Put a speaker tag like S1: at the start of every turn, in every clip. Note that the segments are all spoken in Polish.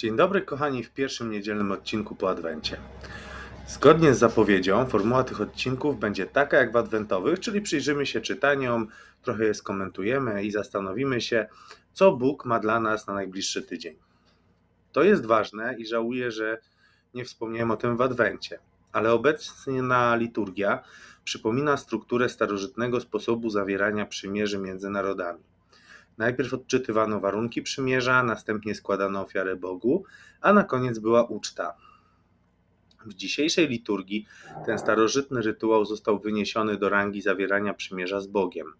S1: Dzień dobry, kochani, w pierwszym niedzielnym odcinku po Adwencie. Zgodnie z zapowiedzią, formuła tych odcinków będzie taka jak w adwentowych, czyli przyjrzymy się czytaniom, trochę je skomentujemy i zastanowimy się, co Bóg ma dla nas na najbliższy tydzień. To jest ważne i żałuję, że nie wspomniałem o tym w Adwencie, ale obecna liturgia przypomina strukturę starożytnego sposobu zawierania przymierzy między narodami. Najpierw odczytywano warunki przymierza, następnie składano ofiarę Bogu, a na koniec była uczta. W dzisiejszej liturgii ten starożytny rytuał został wyniesiony do rangi zawierania przymierza z Bogiem.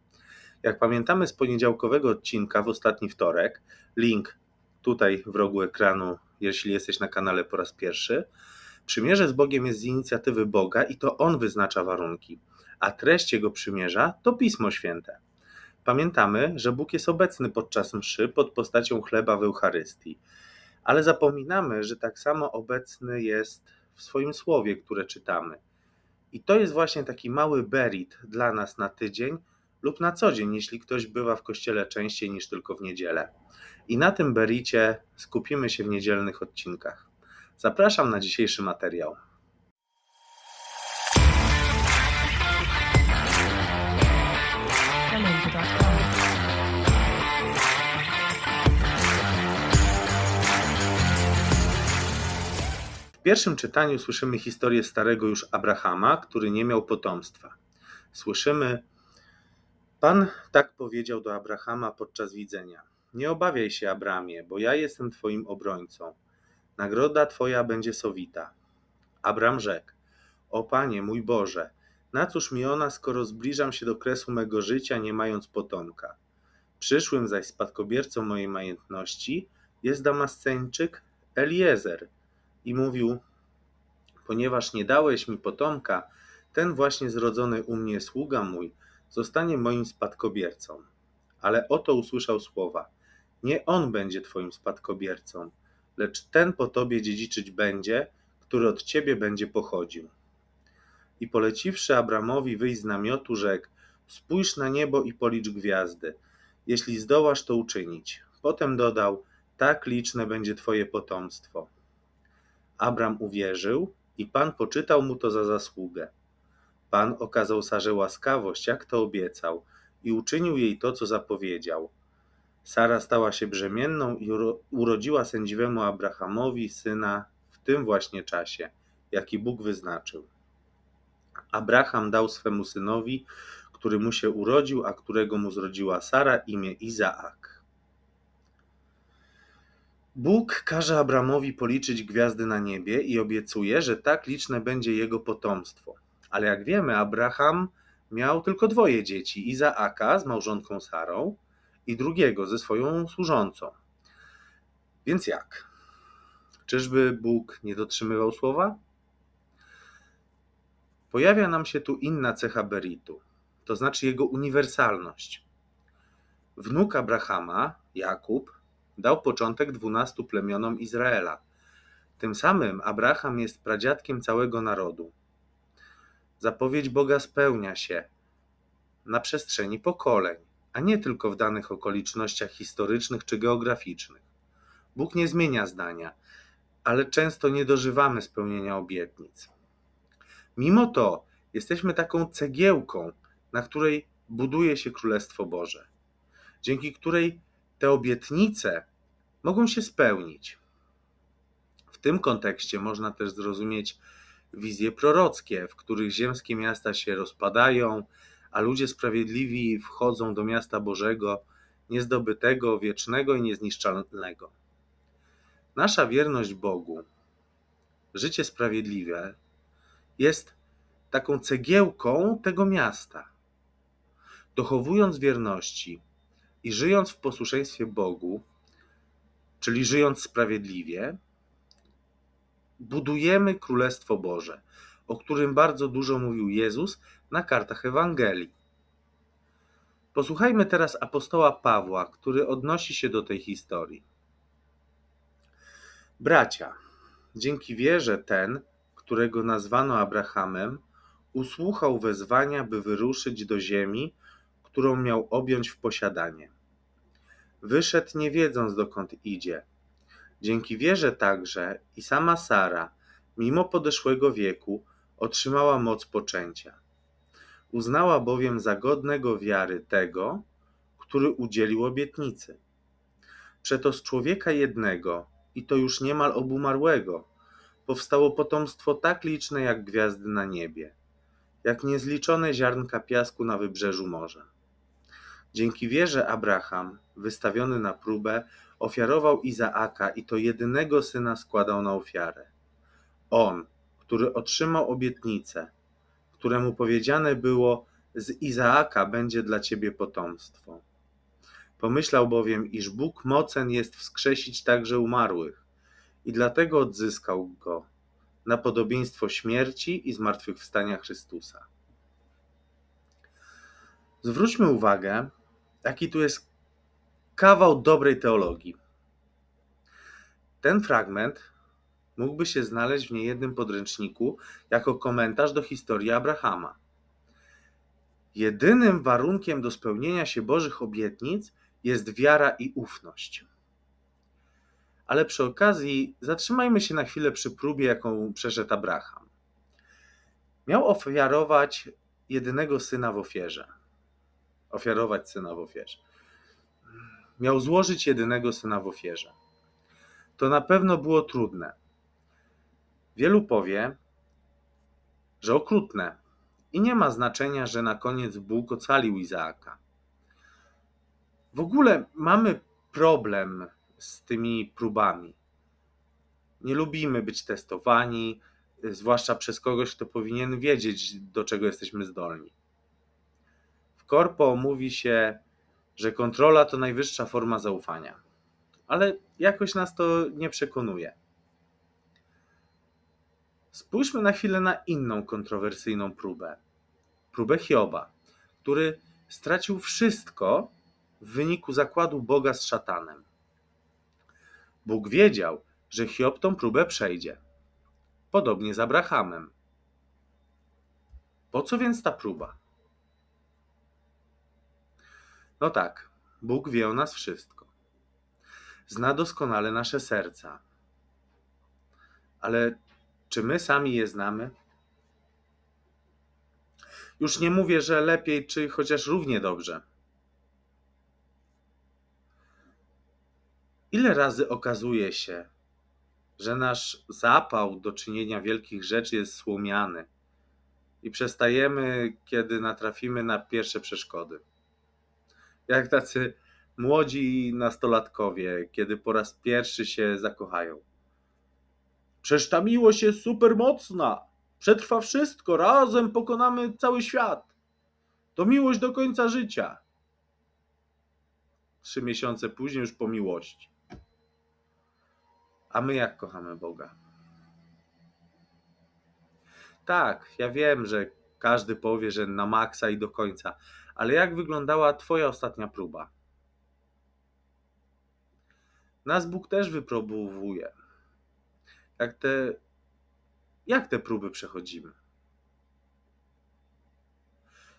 S1: Jak pamiętamy z poniedziałkowego odcinka w ostatni wtorek, link tutaj w rogu ekranu, jeśli jesteś na kanale po raz pierwszy, przymierze z Bogiem jest z inicjatywy Boga i to On wyznacza warunki, a treść Jego przymierza to Pismo Święte. Pamiętamy, że Bóg jest obecny podczas mszy pod postacią chleba w Eucharystii, ale zapominamy, że tak samo obecny jest w swoim słowie, które czytamy. I to jest właśnie taki mały berit dla nas na tydzień lub na co dzień, jeśli ktoś bywa w kościele częściej niż tylko w niedzielę. I na tym bericie skupimy się w niedzielnych odcinkach. Zapraszam na dzisiejszy materiał. W pierwszym czytaniu słyszymy historię starego już Abrahama, który nie miał potomstwa. Słyszymy, Pan tak powiedział do Abrahama podczas widzenia: Nie obawiaj się, Abramie, bo ja jestem Twoim obrońcą. Nagroda Twoja będzie sowita. Abram rzekł: O Panie, mój Boże, na cóż mi ona, skoro zbliżam się do kresu mego życia, nie mając potomka? Przyszłym zaś spadkobiercą mojej majętności jest Damasceńczyk Eliezer i mówił: Ponieważ nie dałeś mi potomka, ten właśnie zrodzony u mnie sługa mój zostanie moim spadkobiercą. Ale oto usłyszał słowa: Nie on będzie twoim spadkobiercą, lecz ten po tobie dziedziczyć będzie, który od ciebie będzie pochodził. I poleciwszy Abramowi wyjść z namiotu, rzekł: Spójrz na niebo i policz gwiazdy, jeśli zdołasz to uczynić. Potem dodał: Tak liczne będzie twoje potomstwo. Abram uwierzył i Pan poczytał mu to za zasługę. Pan okazał Sarze łaskawość, jak to obiecał, i uczynił jej to, co zapowiedział. Sara stała się brzemienną i uro- urodziła sędziwemu Abrahamowi syna w tym właśnie czasie, jaki Bóg wyznaczył. Abraham dał swemu synowi, który mu się urodził, a którego mu zrodziła Sara, imię Izaak. Bóg każe Abramowi policzyć gwiazdy na niebie i obiecuje, że tak liczne będzie jego potomstwo. Ale jak wiemy, Abraham miał tylko dwoje dzieci: Izaaka z małżonką Sarą i drugiego ze swoją służącą. Więc jak? Czyżby Bóg nie dotrzymywał słowa? Pojawia nam się tu inna cecha Beritu, to znaczy jego uniwersalność. Wnuk Abrahama, Jakub, dał początek dwunastu plemionom Izraela. Tym samym Abraham jest pradziadkiem całego narodu. Zapowiedź Boga spełnia się na przestrzeni pokoleń, a nie tylko w danych okolicznościach historycznych czy geograficznych. Bóg nie zmienia zdania, ale często nie dożywamy spełnienia obietnic. Mimo to jesteśmy taką cegiełką, na której buduje się Królestwo Boże, dzięki której te obietnice mogą się spełnić. W tym kontekście można też zrozumieć wizje prorockie, w których ziemskie miasta się rozpadają, a ludzie sprawiedliwi wchodzą do miasta Bożego, niezdobytego, wiecznego i niezniszczalnego. Nasza wierność Bogu, życie sprawiedliwe, jest taką cegiełką tego miasta. Dochowując wierności i żyjąc w posłuszeństwie Bogu, czyli żyjąc sprawiedliwie, budujemy Królestwo Boże, o którym bardzo dużo mówił Jezus na kartach Ewangelii. Posłuchajmy teraz apostoła Pawła, który odnosi się do tej historii. Bracia, dzięki wierze ten, którego nazwano Abrahamem, usłuchał wezwania, by wyruszyć do ziemi, którą miał objąć w posiadanie. Wyszedł nie wiedząc dokąd idzie. Dzięki wierze także i sama Sara, mimo podeszłego wieku, otrzymała moc poczęcia. Uznała bowiem za godnego wiary tego, który udzielił obietnicy. Przeto z człowieka jednego, i to już niemal obumarłego, powstało potomstwo tak liczne jak gwiazdy na niebie, jak niezliczone ziarnka piasku na wybrzeżu morza. Dzięki wierze Abraham, wystawiony na próbę, ofiarował Izaaka i to jedynego syna składał na ofiarę. On, który otrzymał obietnicę, któremu powiedziane było: Z Izaaka będzie dla ciebie potomstwo. Pomyślał bowiem, iż Bóg mocen jest wskrzesić także umarłych, i dlatego odzyskał go na podobieństwo śmierci i zmartwychwstania Chrystusa. Zwróćmy uwagę, jaki tu jest kawał dobrej teologii. Ten fragment mógłby się znaleźć w niejednym podręczniku jako komentarz do historii Abrahama. Jedynym warunkiem do spełnienia się Bożych obietnic jest wiara i ufność. Ale przy okazji zatrzymajmy się na chwilę przy próbie, jaką przeszedł Abraham. Miał ofiarować jedynego syna w ofierze. Ofiarować syna w ofierze. Miał złożyć jedynego syna w ofierze. To na pewno było trudne. Wielu powie, że okrutne. I nie ma znaczenia, że na koniec Bóg ocalił Izaaka. W ogóle mamy problem z tymi próbami. Nie lubimy być testowani, zwłaszcza przez kogoś, kto powinien wiedzieć, do czego jesteśmy zdolni. Korpo mówi się, że kontrola to najwyższa forma zaufania, ale jakoś nas to nie przekonuje. Spójrzmy na chwilę na inną kontrowersyjną próbę. Próbę Hioba, który stracił wszystko w wyniku zakładu Boga z szatanem. Bóg wiedział, że Hiob tą próbę przejdzie. Podobnie z Abrahamem. Po co więc ta próba? No tak, Bóg wie o nas wszystko. Zna doskonale nasze serca. Ale czy my sami je znamy? Już nie mówię, że lepiej, czy chociaż równie dobrze. Ile razy okazuje się, że nasz zapał do czynienia wielkich rzeczy jest słomiany i przestajemy, kiedy natrafimy na pierwsze przeszkody. Jak tacy młodzi nastolatkowie, kiedy po raz pierwszy się zakochają. Przecież ta miłość jest super mocna. Przetrwa wszystko, razem pokonamy cały świat. To miłość do końca życia. Trzy miesiące później, już po miłości. A my jak kochamy Boga? Tak, ja wiem, że każdy powie, że na maksa i do końca, ale jak wyglądała Twoja ostatnia próba? Nas Bóg też wypróbowuje. Jak te, jak te próby przechodzimy?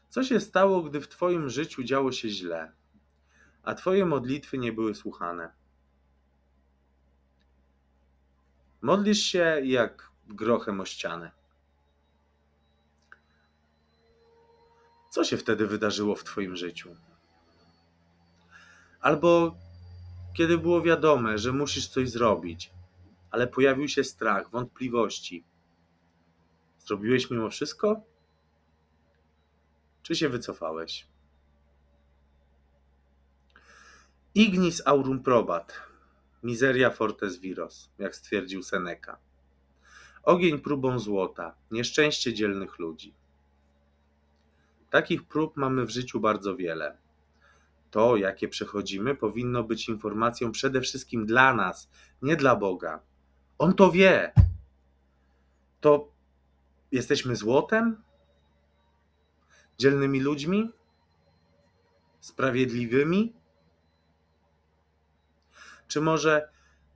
S1: Co się stało, gdy w Twoim życiu działo się źle, a Twoje modlitwy nie były słuchane? Modlisz się jak grochem o ścianę. Co się wtedy wydarzyło w Twoim życiu? Albo kiedy było wiadome, że musisz coś zrobić, ale pojawił się strach, wątpliwości. Zrobiłeś mimo wszystko? Czy się wycofałeś? Ignis aurum probat, miseria fortes viros, jak stwierdził Seneca. Ogień próbą złota, nieszczęście dzielnych ludzi. Takich prób mamy w życiu bardzo wiele. To, jakie przechodzimy, powinno być informacją przede wszystkim dla nas, nie dla Boga. On to wie. To jesteśmy złotem? Dzielnymi ludźmi? Sprawiedliwymi? Czy może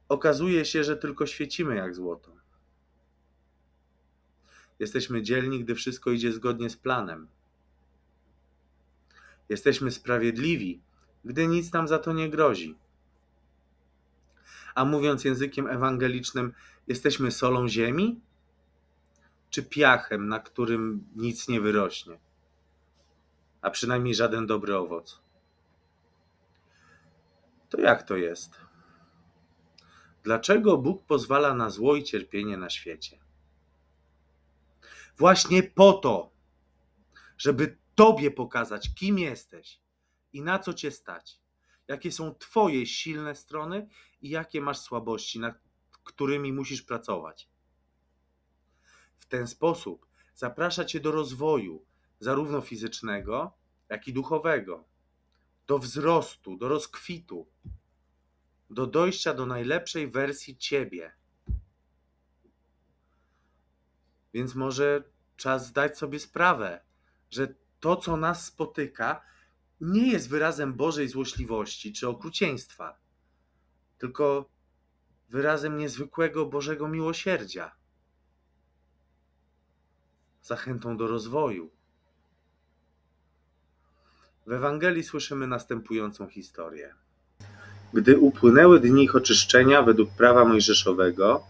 S1: okazuje się, że tylko świecimy jak złoto? Jesteśmy dzielni, gdy wszystko idzie zgodnie z planem. Jesteśmy sprawiedliwi, gdy nic nam za to nie grozi. A mówiąc językiem ewangelicznym, jesteśmy solą ziemi? Czy piachem, na którym nic nie wyrośnie? A przynajmniej żaden dobry owoc. To jak to jest? Dlaczego Bóg pozwala na zło i cierpienie na świecie? Właśnie po to, żeby Tobie pokazać, kim jesteś i na co Cię stać. Jakie są Twoje silne strony i jakie masz słabości, nad którymi musisz pracować. W ten sposób zaprasza Cię do rozwoju, zarówno fizycznego, jak i duchowego, do wzrostu, do rozkwitu, do dojścia do najlepszej wersji Ciebie. Więc może czas zdać sobie sprawę, że to, co nas spotyka, nie jest wyrazem Bożej złośliwości czy okrucieństwa, tylko wyrazem niezwykłego Bożego miłosierdzia, zachętą do rozwoju. W Ewangelii słyszymy następującą historię. Gdy upłynęły dni ich oczyszczenia według prawa mojżeszowego,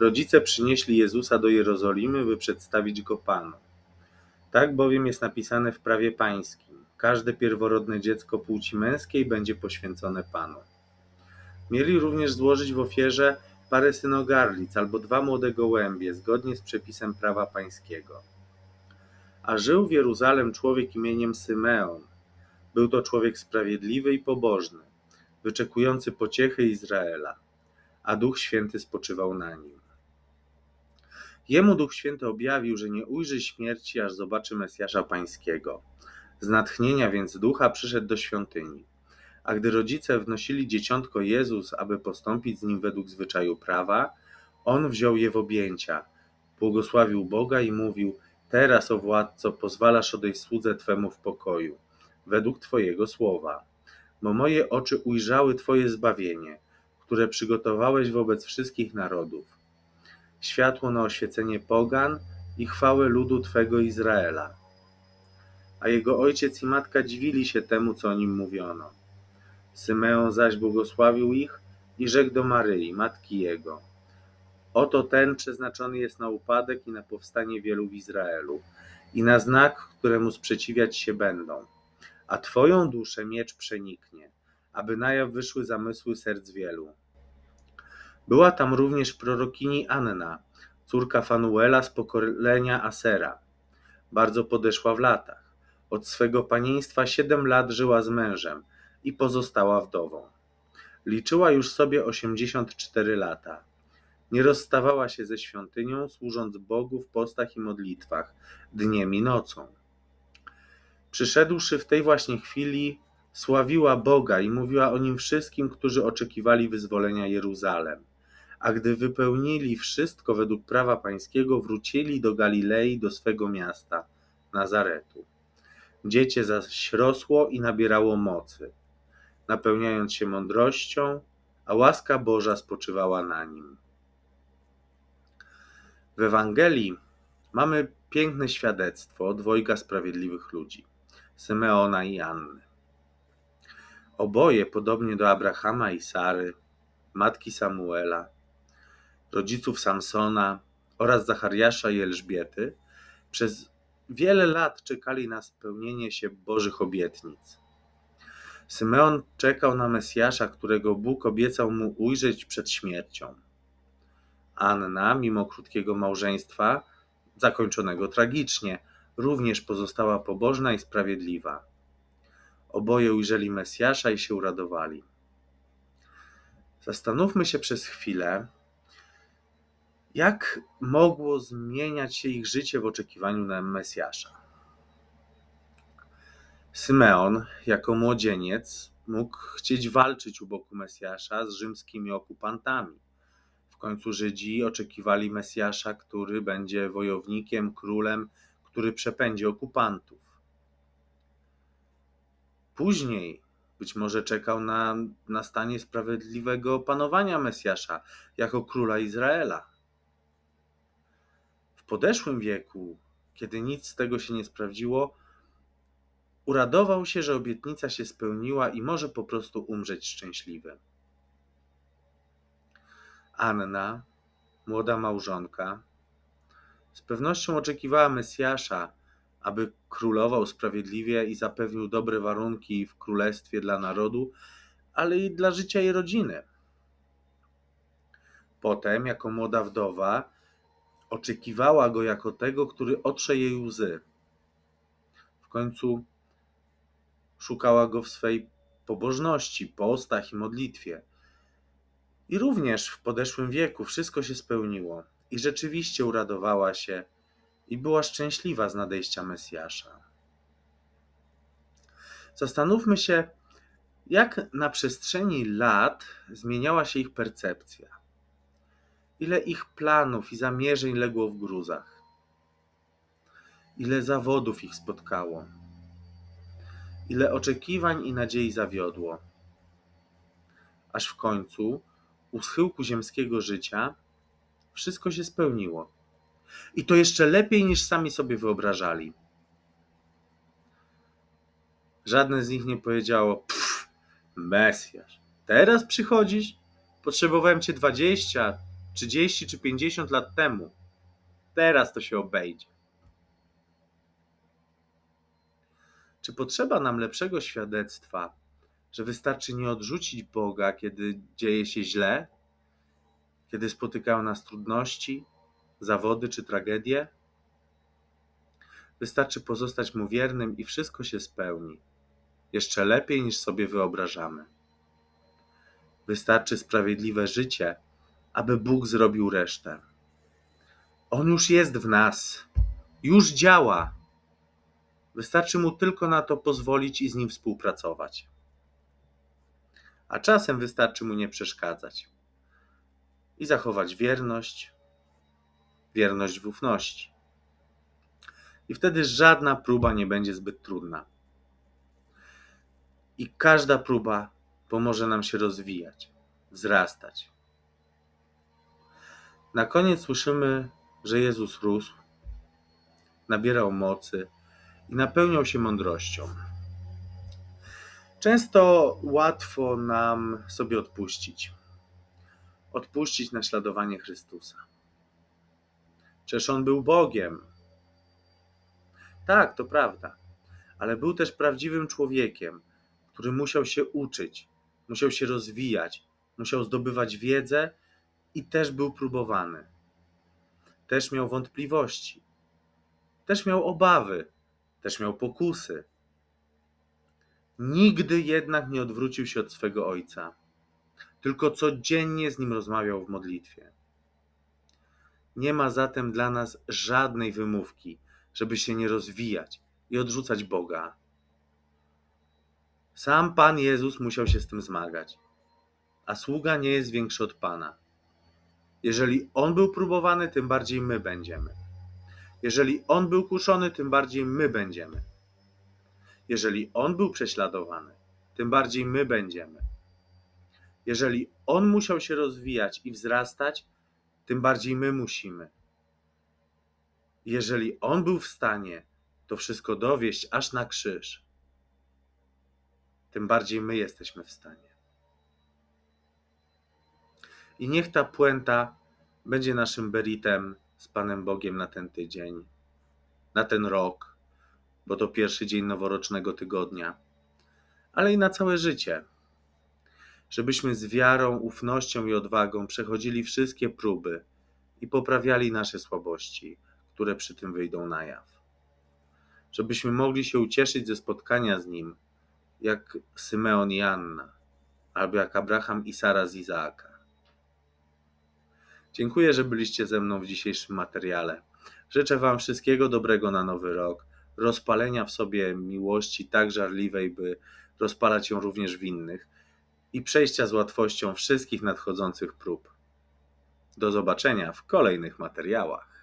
S1: rodzice przynieśli Jezusa do Jerozolimy, by przedstawić go Panu. Tak bowiem jest napisane w prawie pańskim: każde pierworodne dziecko płci męskiej będzie poświęcone Panu. Mieli również złożyć w ofierze parę synogarlic albo dwa młode gołębie, zgodnie z przepisem prawa pańskiego. A żył w Jeruzalem człowiek imieniem Symeon. Był to człowiek sprawiedliwy i pobożny, wyczekujący pociechy Izraela, a Duch Święty spoczywał na nim. Jemu Duch Święty objawił, że nie ujrzy śmierci, aż zobaczy Mesjasza Pańskiego. Z natchnienia więc ducha przyszedł do świątyni. A gdy rodzice wnosili dzieciątko Jezus, aby postąpić z nim według zwyczaju prawa, on wziął je w objęcia, błogosławił Boga i mówił: Teraz, o władco, pozwalasz odejść słudze twemu w pokoju, według Twojego słowa. Bo moje oczy ujrzały Twoje zbawienie, które przygotowałeś wobec wszystkich narodów światło na oświecenie pogan i chwałę ludu Twego Izraela. A jego ojciec i matka dziwili się temu, co o nim mówiono. Symeon zaś błogosławił ich i rzekł do Maryi, matki jego: Oto ten przeznaczony jest na upadek i na powstanie wielu w Izraelu, i na znak, któremu sprzeciwiać się będą. A Twoją duszę miecz przeniknie, aby na jaw wyszły zamysły serc wielu. Była tam również prorokini Anna, córka Fanuela z pokolenia Asera. Bardzo podeszła w latach. Od swego panieństwa siedem lat żyła z mężem i pozostała wdową. Liczyła już sobie osiemdziesiąt cztery lata. Nie rozstawała się ze świątynią, służąc Bogu w postach i modlitwach, dniem i nocą. Przyszedłszy w tej właśnie chwili, sławiła Boga i mówiła o nim wszystkim, którzy oczekiwali wyzwolenia Jeruzalem a gdy wypełnili wszystko według prawa pańskiego, wrócili do Galilei, do swego miasta, Nazaretu. Dziecię zaś rosło i nabierało mocy, napełniając się mądrością, a łaska Boża spoczywała na nim. W Ewangelii mamy piękne świadectwo dwojga sprawiedliwych ludzi, Symeona i Anny. Oboje, podobnie do Abrahama i Sary, matki Samuela, rodziców Samsona oraz Zachariasza i Elżbiety, przez wiele lat czekali na spełnienie się Bożych obietnic. Symeon czekał na Mesjasza, którego Bóg obiecał mu ujrzeć przed śmiercią. Anna, mimo krótkiego małżeństwa, zakończonego tragicznie, również pozostała pobożna i sprawiedliwa. Oboje ujrzeli Mesjasza i się uradowali. Zastanówmy się przez chwilę, jak mogło zmieniać się ich życie w oczekiwaniu na Mesjasza? Symeon, jako młodzieniec, mógł chcieć walczyć u boku Mesjasza z rzymskimi okupantami. W końcu Żydzi oczekiwali Mesjasza, który będzie wojownikiem, królem, który przepędzi okupantów. Później być może czekał na nastanie sprawiedliwego panowania Mesjasza jako króla Izraela w podeszłym wieku, kiedy nic z tego się nie sprawdziło, uradował się, że obietnica się spełniła i może po prostu umrzeć szczęśliwy. Anna, młoda małżonka, z pewnością oczekiwała Mesjasza, aby królował sprawiedliwie i zapewnił dobre warunki w królestwie dla narodu, ale i dla życia jej rodziny. Potem, jako młoda wdowa, oczekiwała go jako tego, który otrze jej łzy. W końcu szukała go w swej pobożności, postach i modlitwie. I również w podeszłym wieku wszystko się spełniło i rzeczywiście uradowała się i była szczęśliwa z nadejścia Mesjasza. Zastanówmy się, jak na przestrzeni lat zmieniała się ich percepcja. Ile ich planów i zamierzeń legło w gruzach. Ile zawodów ich spotkało. Ile oczekiwań i nadziei zawiodło. Aż w końcu, u schyłku ziemskiego życia, wszystko się spełniło. I to jeszcze lepiej niż sami sobie wyobrażali. Żadne z nich nie powiedziało: Pff, Mesjasz, teraz przychodzisz? Potrzebowałem cię 20, 30 czy 50 lat temu. Teraz to się obejdzie. Czy potrzeba nam lepszego świadectwa, że wystarczy nie odrzucić Boga, kiedy dzieje się źle, kiedy spotykają nas trudności, zawody czy tragedie? Wystarczy pozostać mu wiernym i wszystko się spełni. Jeszcze lepiej niż sobie wyobrażamy. Wystarczy sprawiedliwe życie, aby Bóg zrobił resztę. On już jest w nas, już działa. Wystarczy mu tylko na to pozwolić i z nim współpracować. A czasem wystarczy mu nie przeszkadzać i zachować wierność, wierność w ufności. I wtedy żadna próba nie będzie zbyt trudna. I każda próba pomoże nam się rozwijać, wzrastać. Na koniec słyszymy, że Jezus rósł, nabierał mocy i napełniał się mądrością. Często łatwo nam sobie odpuścić. Odpuścić naśladowanie Chrystusa. Przecież on był Bogiem. Tak, to prawda, ale był też prawdziwym człowiekiem, który musiał się uczyć, musiał się rozwijać, musiał zdobywać wiedzę i też był próbowany. Też miał wątpliwości, też miał obawy, też miał pokusy. Nigdy jednak nie odwrócił się od swego ojca, tylko codziennie z nim rozmawiał w modlitwie. Nie ma zatem dla nas żadnej wymówki, żeby się nie rozwijać i odrzucać Boga. Sam Pan Jezus musiał się z tym zmagać, a sługa nie jest większy od Pana. Jeżeli On był próbowany, tym bardziej my będziemy. Jeżeli On był kuszony, tym bardziej my będziemy. Jeżeli On był prześladowany, tym bardziej my będziemy. Jeżeli On musiał się rozwijać i wzrastać, tym bardziej my musimy. Jeżeli On był w stanie to wszystko dowieść aż na krzyż, tym bardziej my jesteśmy w stanie. I niech ta puenta będzie naszym beritem z Panem Bogiem na ten tydzień, na ten rok, bo to pierwszy dzień noworocznego tygodnia, ale i na całe życie. Żebyśmy z wiarą, ufnością i odwagą przechodzili wszystkie próby i poprawiali nasze słabości, które przy tym wyjdą na jaw. Żebyśmy mogli się ucieszyć ze spotkania z Nim, jak Symeon i Anna, albo jak Abraham i Sara z Izaaka. Dziękuję, że byliście ze mną w dzisiejszym materiale. Życzę Wam wszystkiego dobrego na nowy rok, rozpalenia w sobie miłości tak żarliwej, by rozpalać ją również w innych i przejścia z łatwością wszystkich nadchodzących prób. Do zobaczenia w kolejnych materiałach.